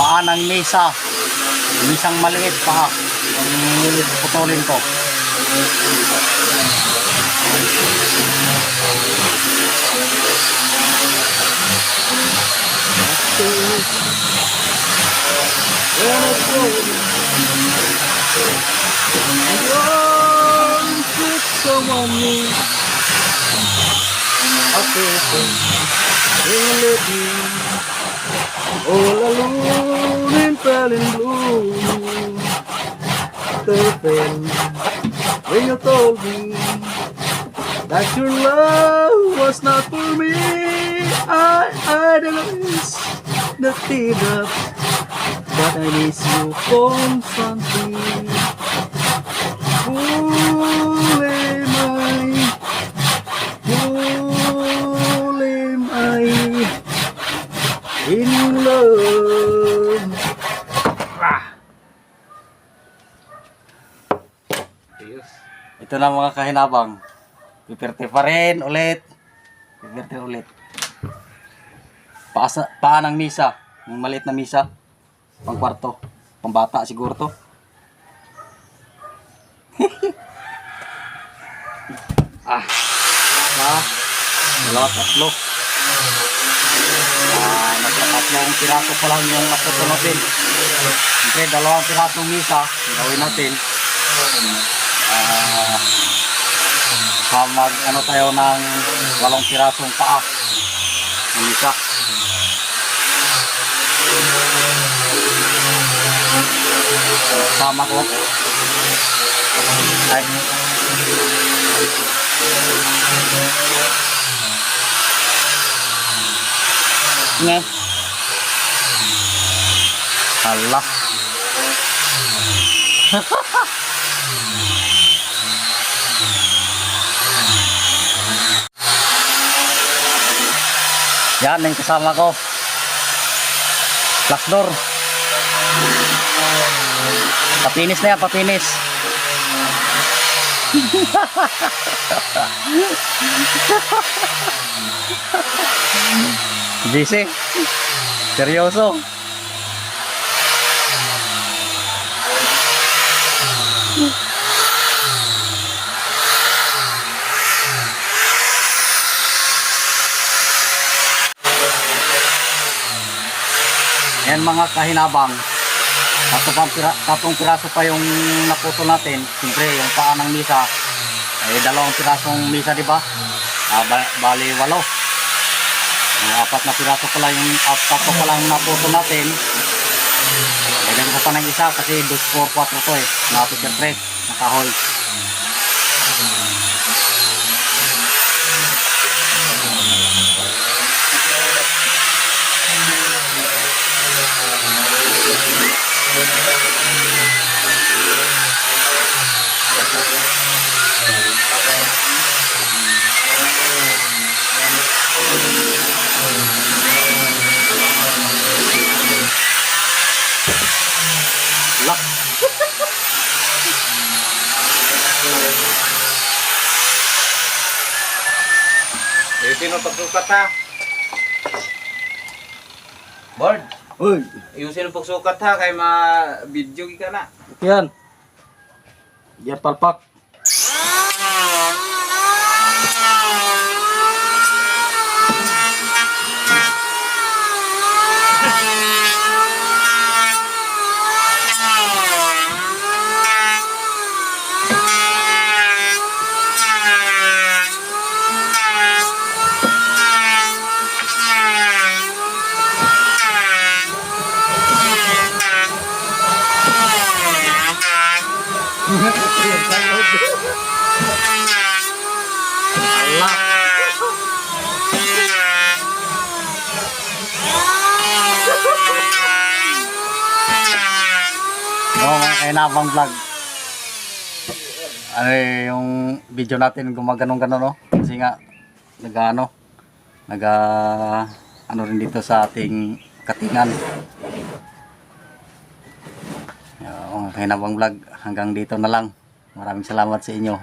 paa ng mesa. Misang maliit pa. Putulin ko. Don't put All alone and fell in blue. Girlfriend, when you told me that your love was not for me, I idolize the teardrops, but I miss you constantly. Full Ito na mga kahinabang. Pipirte pa rin ulit. Pipirte ulit. Paasa, paa ng misa. Yung maliit na misa. Pang kwarto. Pang bata siguro to. ah. Ah. Dalawa, tatlo. Ah, nagkatatlong piraso pa lang yung naputo natin. Siyempre, dalawang pirasong misa. Gawin natin. Uh, mag ano tayo ng walong pirasong paa. Ng isa. Sama ko. Ay. Nga Allah Yan, yung kasama ko. Last door. Papinis na yan, papinis. JC, seryoso. Yan mga kahinabang. Tatlo pang pira, tatlong piraso pa yung naputo natin. Siyempre, yung paa ng misa. Ay, dalawang pirasong misa, di ba? Ah, ba, bali, walo. Yung apat na piraso pa lang yung at tatlo pa lang naputo natin. Lagyan ko pa ng isa kasi 2, 4, 4 to eh. Nato siyempre, nakahoy. Lak. Sino pagsukat ha? Board, Uy, ayusin ang pagsukat ha, kay ma-video ka na. yan. Yan palpak. Lak. Oo, mga kahinabang vlog. Ano eh, yung video natin gumaganong-ganon, no? Kasi nga, nag-ano, nag ano rin dito sa ating katingan. Kahinabang vlog, hanggang dito na lang. Maraming salamat sa inyo.